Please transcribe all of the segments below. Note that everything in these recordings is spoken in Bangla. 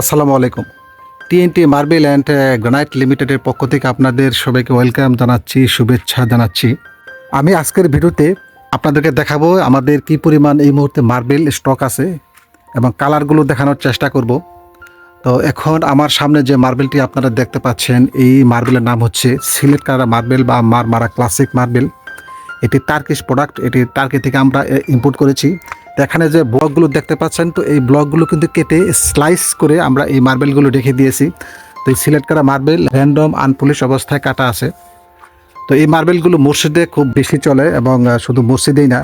আসসালামু আলাইকুম। টিএনটি মার্বেল অ্যান্ড গ্রানাইট লিমিটেডের পক্ষ থেকে আপনাদের সবাইকে ওয়েলকাম জানাচ্ছি, শুভেচ্ছা জানাচ্ছি। আমি আজকের ভিডিওতে আপনাদেরকে দেখাবো আমাদের কি পরিমাণ এই মুহূর্তে মার্বেল স্টক আছে এবং কালারগুলো দেখানোর চেষ্টা করব। তো এখন আমার সামনে যে মার্বেলটি আপনারা দেখতে পাচ্ছেন, এই মার্বেলের নাম হচ্ছে সিলেট কালার মার্বেল বা মার মারা ক্লাসিক মার্বেল এটি টার্কিশ প্রোডাক্ট এটি টার্কি থেকে আমরা ইম্পোর্ট করেছি। এখানে যে ব্লকগুলো দেখতে পাচ্ছেন তো এই ব্লকগুলো কিন্তু কেটে স্লাইস করে আমরা এই মার্বেলগুলো রেখে দিয়েছি। তো এই সিলেক্ট করা মার্বেল র্যান্ডম আনপুলিশ অবস্থায় কাটা আছে। তো এই মার্বেলগুলো মসজিদে খুব বেশি চলে এবং শুধু মসজিদেই না,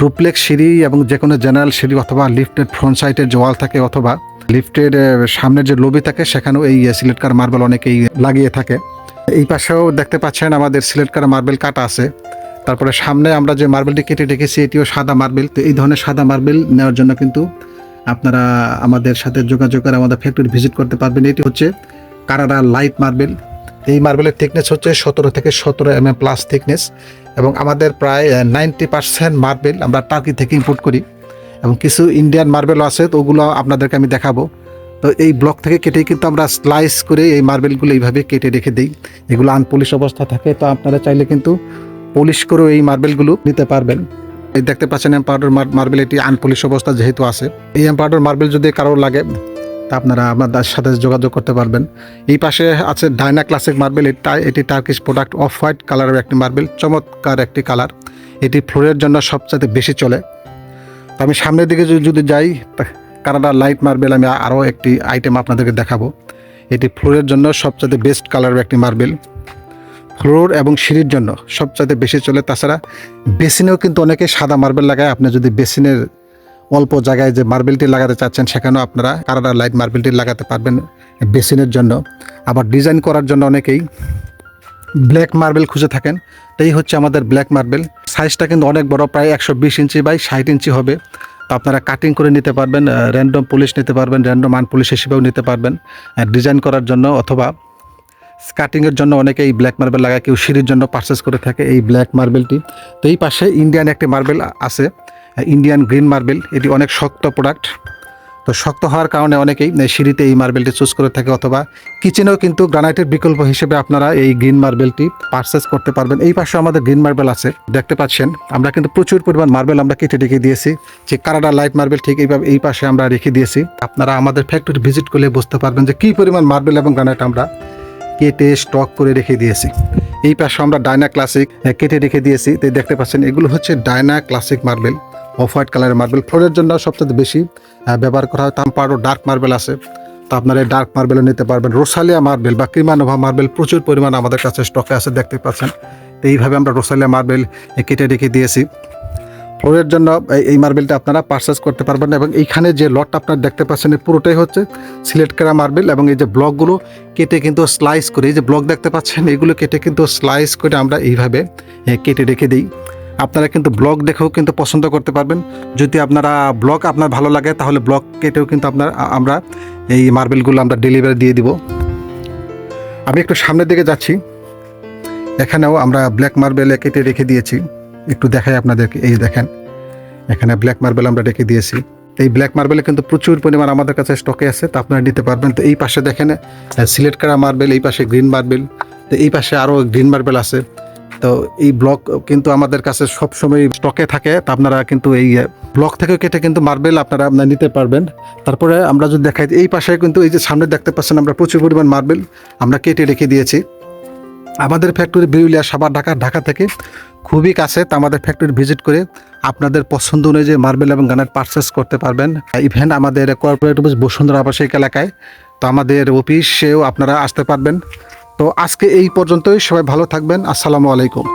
ডুপ্লেক্স সিঁড়ি এবং যে কোনো জেনারেল সিঁড়ি অথবা লিফটের ফ্রন্ট সাইডের জোয়াল থাকে অথবা লিফটের সামনের যে লবি থাকে সেখানেও এই সিলেক্ট করা মার্বেল অনেকেই লাগিয়ে থাকে। এই পাশেও দেখতে পাচ্ছেন আমাদের সিলেক্ট করা মার্বেল কাটা আছে। তারপরে সামনে আমরা যে মার্বেলটি কেটে রেখেছি, এটিও সাদা মার্বেল। তো এই ধরনের সাদা মার্বেল নেওয়ার জন্য কিন্তু আপনারা আমাদের সাথে যোগাযোগ করে আমাদের ফ্যাক্টরি ভিজিট করতে পারবেন। এটি হচ্ছে কারারা লাইট মার্বেল এই মার্বেলের থিকনেস হচ্ছে সতেরো থেকে সতেরো এম প্লাস থিকনেস এবং আমাদের প্রায় নাইনটি পার্সেন্ট মার্বেল আমরা টার্কি থেকে ইম্পোর্ট করি। এবং কিছু ইন্ডিয়ান মার্বেলও আছে, তো ওগুলো আপনাদেরকে আমি দেখাবো। তো এই ব্লক থেকে কেটে কিন্তু আমরা স্লাইস করে এই মার্বেলগুলো এইভাবে কেটে রেখে দিই। এগুলো আনপলিশ অবস্থা থাকে, তো আপনারা চাইলে কিন্তু পলিশ করেও এই মার্বেলগুলো নিতে পারবেন। এই দেখতে পাচ্ছেন এম্পাউডার মার্বেল এটি আনপলিশ অবস্থা যেহেতু আছে। এই এম্পাউডার মার্বেল যদি কারোর লাগে, তা আপনারা আপনাদের সাথে যোগাযোগ করতে পারবেন। এই পাশে আছে ডায়না ক্লাসিক মার্বেল এটা টার্কিশ প্রোডাক্ট অফ হোয়াইট কালারের একটি মার্বেল চমৎকার একটি কালার এটি ফ্লোরের জন্য সবচাইতে বেশি চলে। তো আমি সামনের দিকে যদি- যাই কানাডা লাইট মার্বেল আমি আরও একটি আইটেম আপনাদেরকে দেখাবো। এটি ফ্লোরের জন্য সবচেয়ে বেস্ট কালারের একটি মার্বেল ফ্লোর এবং সিঁড়ির জন্য সবচাইতে বেশি চলে। তাছাড়া বেসিনেও কিন্তু অনেকে সাদা মার্বেল লাগায়। আপনি যদি বেসিনের অল্প জায়গায় যে মার্বেলটি লাগাতে চাচ্ছেন, সেখানেও আপনারা কানাডা লাইট মার্বেলটি লাগাতে পারবেন বেসিনের জন্য। আবার ডিজাইন করার জন্য অনেকেই ব্ল্যাক মার্বেল খুঁজে থাকেন। এই হচ্ছে আমাদের ব্ল্যাক মার্বেল। সাইজটা কিন্তু অনেক বড়, প্রায় একশো বিশ ইঞ্চি বাই ষাট ইঞ্চি হবে। তো আপনারা কাটিং করে নিতে পারবেন র্যান্ডম পুলিশ নিতে পারবেন র্যান্ডম আন পুলিশ হিসেবেও নিতে পারবেন ডিজাইন করার জন্য অথবা স্কাটিংয়ের জন্য অনেকে এই ব্ল্যাক মার্বেল লাগায়, কেউ সিঁড়ির জন্য পারচেস করে থাকে এই ব্ল্যাক মার্বেলটি তো এই পাশে ইন্ডিয়ান একটি মার্বেল আছে ইন্ডিয়ান গ্রিন মার্বেল এটি অনেক শক্ত প্রোডাক্ট তো শক্ত হওয়ার কারণে অনেকেই সিঁড়িতে এই মার্বেলটি চুজ করে থাকে, অথবা কিচেনেও কিন্তু গ্রানাইটের বিকল্প হিসেবে আপনারা এই গ্রিন মার্বেলটি পারচেস করতে পারবেন। এই পাশে আমাদের গ্রিন মার্বেল আছে, দেখতে পাচ্ছেন, আমরা কিন্তু প্রচুর পরিমাণ মার্বেল আমরা কেটে রেখে দিয়েছি। যে কানাডা লাইট মার্বেল ঠিক এইভাবে এই পাশে আমরা রেখে দিয়েছি। আপনারা আমাদের ফ্যাক্টরি ভিজিট করলে বুঝতে পারবেন যে কী পরিমাণ মার্বেল এবং গ্রানাইট আমরা কেটে স্টক করে রেখে দিয়েছি। এই পাশে আমরা ডায়না ক্লাসিক কেটে রেখে দিয়েছি। তো দেখতে পাচ্ছেন, এগুলো হচ্ছে Diana classic marble of white কালারের মার্বেল ফ্লোরের জন্য সবচেয়ে বেশি ব্যবহার করা হয় তাম্পারও ডার্ক মার্বেল আছে। তো আপনারা ডার্ক মার্বেলও নিতে পারবেন। রোসালিয়া মার্বেল বা ক্রিমানোভা মার্বেল প্রচুর পরিমাণ আমাদের কাছে স্টকে আছে, দেখতে পাচ্ছেন। তো এইভাবে আমরা রোসালিয়া মার্বেল কেটে রেখে দিয়েছি। ফ্লোরের জন্য এই- মার্বেলটা আপনারা পারচেস করতে পারবেন এবং এইখানে যে লটটা আপনারা দেখতে পাচ্ছেন পুরোটাই হচ্ছে সিলেক্ট করা মার্বেল এবং এই যে ব্লকগুলো কেটে কিন্তু স্লাইস করে, এই যে ব্লক দেখতে পাচ্ছেন, এগুলো কেটে কিন্তু স্লাইস করে আমরা এইভাবে কেটে রেখে দিই। আপনারা কিন্তু ব্লক দেখেও কিন্তু পছন্দ করতে পারবেন। যদি আপনারা ব্লক আপনার ভালো লাগে, তাহলে ব্লক কেটেও কিন্তু আপনার আমরা এই মার্বেলগুলো আমরা ডেলিভারি দিয়ে দিব। আমি একটু সামনের দিকে যাচ্ছি। এখানেও আমরা ব্ল্যাক মার্বেল কেটে রেখে দিয়েছি। একটু দেখাই আপনাদেরকে, এই দেখেন, এখানে ব্ল্যাক মার্বেল আমরা রেখে দিয়েছি। এই ব্ল্যাক মার্বেলে কিন্তু প্রচুর পরিমাণ আমাদের কাছে স্টকে আছে, তো আপনারা নিতে পারবেন। তো এই পাশে দেখেন সিলেট করা মার্বেল এই পাশে গ্রিন মার্বেল তো এই পাশে আরও গ্রিন মার্বেল আছে। তো এই ব্লক কিন্তু আমাদের কাছে সবসময় স্টকে থাকে, তা আপনারা কিন্তু এই ব্লক থেকে কেটে কিন্তু মার্বেল আপনারা আপনারা নিতে পারবেন। তারপরে আমরা যদি দেখাই, এই পাশে কিন্তু এই যে সামনে দেখতে পাচ্ছেন, আমরা প্রচুর পরিমাণ মার্বেল আমরা কেটে রেখে দিয়েছি। আমাদের ফ্যাক্টরি বিরুলিয়া সাবার ঢাকা ঢাকা থেকে খুবই কাছে তা আমাদের ফ্যাক্টরি ভিজিট করে আপনাদের পছন্দ অনুযায়ী মার্বেল এবং গানের পারচেস করতে পারবেন। ইভেন আমাদের কর্পোরেট অফিস বসুন্ধরা আবাসিক এলাকায়, তো আমাদের অফিসেও আপনারা আসতে পারবেন। তো আজকে এই পর্যন্তই, সবাই ভালো থাকবেন। আসসালামু আলাইকুম।